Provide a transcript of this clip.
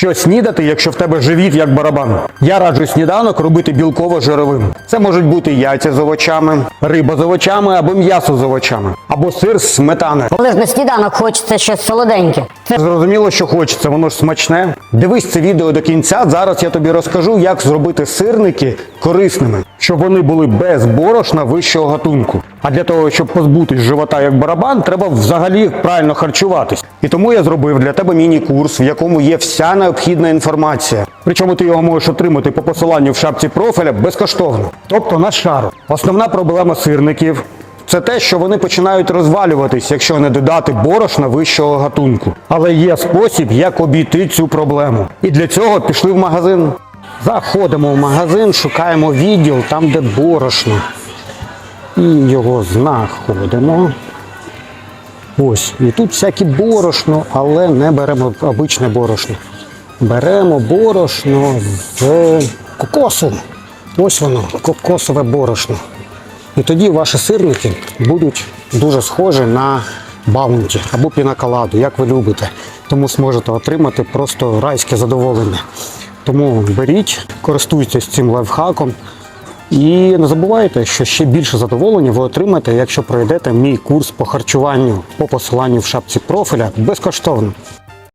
Що снідати, якщо в тебе живіт як барабан? Я раджу сніданок робити білково-жировим. Це можуть бути яйця з овочами, риба з овочами або м'ясо з овочами, або сир з сметани. Коли ж на сніданок хочеться щось солоденьке. Це Зрозуміло, що хочеться, воно ж смачне. Дивись це відео до кінця. Зараз я тобі розкажу, як зробити сирники корисними, щоб вони були без борошна вищого гатунку. А для того, щоб позбутись живота як барабан, треба взагалі правильно харчуватись. І тому я зробив для тебе міні-курс, в якому є вся необхідна інформація. Причому ти його можеш отримати по посиланню в шапці профіля безкоштовно. Тобто на шару. Основна проблема сирників це те, що вони починають розвалюватись, якщо не додати борошна вищого гатунку. Але є спосіб, як обійти цю проблему. І для цього пішли в магазин. Заходимо в магазин, шукаємо відділ там, де борошно. І його знаходимо. Ось, і тут всякі борошно, але не беремо обичне борошно. Беремо борошно з кокосу. Ось воно, кокосове борошно. І тоді ваші сирники будуть дуже схожі на баунті або пінаколаду, як ви любите. Тому зможете отримати просто райське задоволення. Тому беріть, користуйтесь цим лайфхаком. І не забувайте, що ще більше задоволення ви отримаєте, якщо пройдете мій курс по харчуванню по посиланню в шапці профіля безкоштовно.